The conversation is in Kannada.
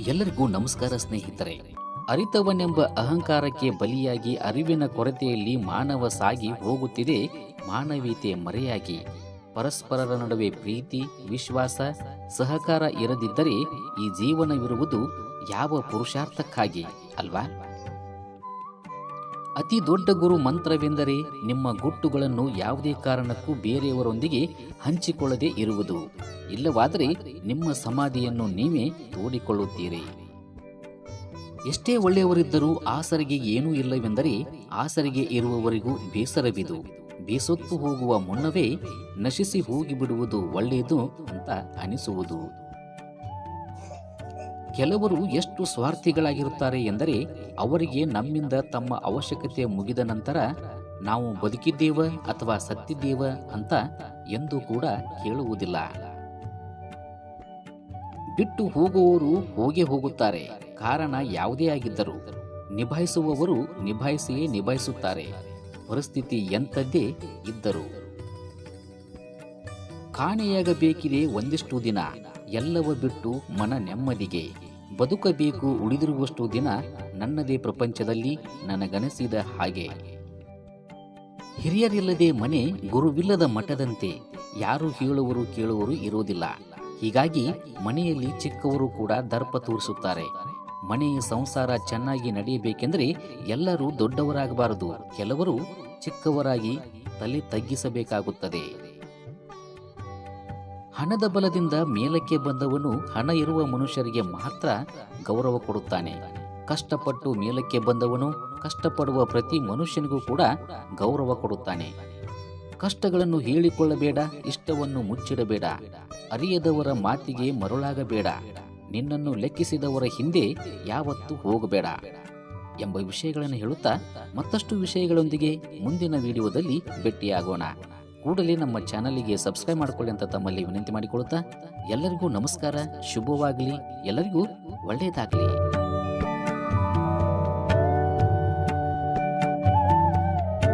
ಎಲ್ಲರಿಗೂ ನಮಸ್ಕಾರ ಸ್ನೇಹಿತರೆ. ಅರಿತವನೆಂಬ ಅಹಂಕಾರಕ್ಕೆ ಬಲಿಯಾಗಿ ಅರಿವಿನ ಕೊರತೆಯಲ್ಲಿ ಮಾನವ ಸಾಗಿ ಹೋಗುತ್ತಿದೆ ಮಾನವೀಯತೆ ಮರೆಯಾಗಿ. ಪರಸ್ಪರರ ನಡುವೆ ಪ್ರೀತಿ, ವಿಶ್ವಾಸ, ಸಹಕಾರ ಇರದಿದ್ದರೆ ಈ ಜೀವನವಿರುವುದು ಯಾವ ಪುರುಷಾರ್ಥಕ್ಕಾಗಿ, ಅಲ್ವಾ? ಅತಿ ದೊಡ್ಡ ಗುರು ಮಂತ್ರವೆಂದರೆ ನಿಮ್ಮ ಗುಟ್ಟುಗಳನ್ನು ಯಾವುದೇ ಕಾರಣಕ್ಕೂ ಬೇರೆಯವರೊಂದಿಗೆ ಹಂಚಿಕೊಳ್ಳದೆ ಇರುವುದು. ಇಲ್ಲವಾದರೆ ನಿಮ್ಮ ಸಮಾಧಿಯನ್ನು ನೀವೇ ತೋಡಿಕೊಳ್ಳುತ್ತೀರಿ. ಎಷ್ಟೇ ಒಳ್ಳೆಯವರಿದ್ದರೂ ಆಸರಿಗೆ ಏನೂ ಇಲ್ಲವೆಂದರೆ ಆಸರಿಗೆ ಇರುವವರಿಗೂ ಬೇಸರವಿದು. ಬೇಸೊತ್ತು ಹೋಗುವ ಮುನ್ನವೇ ನಶಿಸಿ ಹೋಗಿಬಿಡುವುದು ಒಳ್ಳೆಯದು ಅಂತ ಅನಿಸುವುದು. ಕೆಲವರು ಎಷ್ಟು ಸ್ವಾರ್ಥಿಗಳಾಗಿರುತ್ತಾರೆ ಎಂದರೆ ಅವರಿಗೆ ನಮ್ಮಿಂದ ತಮ್ಮ ಅವಶ್ಯಕತೆ ಮುಗಿದ ನಂತರ ನಾವು ಬದುಕಿದ್ದೇವ ಅಥವಾ ಸತ್ತಿದ್ದೇವ ಅಂತ ಎಂದು ಕೂಡ ಕೇಳುವುದಿಲ್ಲ. ಬಿಟ್ಟು ಹೋಗುವವರು ಹೋಗೇ ಹೋಗುತ್ತಾರೆ, ಕಾರಣ ಯಾವುದೇ ಆಗಿದ್ದರೂ. ನಿಭಾಯಿಸುವವರು ನಿಭಾಯಿಸಿಯೇ ನಿಭಾಯಿಸುತ್ತಾರೆ, ಪರಿಸ್ಥಿತಿ ಎಂಥದ್ದೇ ಇದ್ದರು. ಕಾಣೆಯಾಗಬೇಕಿದೆ ಒಂದಿಷ್ಟು ದಿನ, ಎಲ್ಲವ ಬಿಟ್ಟು ಮನ ನೆಮ್ಮದಿಗೆ. ಬದುಕಬೇಕು, ಉಳಿದಿರುವಷ್ಟು ದಿನ ನನ್ನದೇ ಪ್ರಪಂಚದಲ್ಲಿ ನನಗನಸಿದ ಹಾಗೆ. ಹಿರಿಯರಿಲ್ಲದೆ ಮನೆ ಗುರುವಿಲ್ಲದ ಮಠದಂತೆ ಯಾರು ಹೇಳುವರು ಕೇಳುವರು ಇರುವುದಿಲ್ಲ. ಹೀಗಾಗಿ ಮನೆಯಲ್ಲಿ ಚಿಕ್ಕವರು ಕೂಡ ದರ್ಪ ತೋರಿಸುತ್ತಾರೆ. ಮನೆಯ ಸಂಸಾರ ಚೆನ್ನಾಗಿ ನಡೆಯಬೇಕೆಂದರೆ ಎಲ್ಲರೂ ದೊಡ್ಡವರಾಗಬಾರದು. ಕೆಲವರು ಚಿಕ್ಕವರಾಗಿ ತಲೆ ತಗ್ಗಿಸಬೇಕಾಗುತ್ತದೆ. ಹಣದ ಬಲದಿಂದ ಮೇಲಕ್ಕೆ ಬಂದವನು ಹಣ ಇರುವ ಮನುಷ್ಯರಿಗೆ ಮಾತ್ರ ಗೌರವ ಕೊಡುತ್ತಾನೆ. ಕಷ್ಟಪಟ್ಟು ಮೇಲಕ್ಕೆ ಬಂದವನು ಕಷ್ಟಪಡುವ ಪ್ರತಿ ಮನುಷ್ಯನಿಗೂ ಕೂಡ ಗೌರವ ಕೊಡುತ್ತಾನೆ. ಕಷ್ಟಗಳನ್ನು ಹೇಳಿಕೊಳ್ಳಬೇಡ, ಇಷ್ಟವನ್ನು ಮುಚ್ಚಿಡಬೇಡ. ಅರಿಯದವರ ಮಾತಿಗೆ ಮರುಳಾಗಬೇಡ. ನಿನ್ನನ್ನು ಲೆಕ್ಕಿಸಿದವರ ಹಿಂದೆ ಯಾವತ್ತೂ ಹೋಗಬೇಡ ಎಂಬ ವಿಷಯಗಳನ್ನು ಹೇಳುತ್ತಾ ಮತ್ತಷ್ಟು ವಿಷಯಗಳೊಂದಿಗೆ ಮುಂದಿನ ವಿಡಿಯೋದಲ್ಲಿ ಭೇಟಿಯಾಗೋಣ. ಕೂಡಲೇ ನಮ್ಮ ಚಾನಲಿಗೆ ಸಬ್ಸ್ಕ್ರೈಬ್ ಮಾಡಿಕೊಳ್ಳಿ ಅಂತ ತಮ್ಮಲ್ಲಿ ವಿನಂತಿ ಮಾಡಿಕೊಳ್ಳುತ್ತಾ ಎಲ್ಲರಿಗೂ ನಮಸ್ಕಾರ ಶುಭವಾಗಲಿ ಎಲ್ಲರಿಗೂ ಒಳ್ಳೆಯದಾಗಲಿ.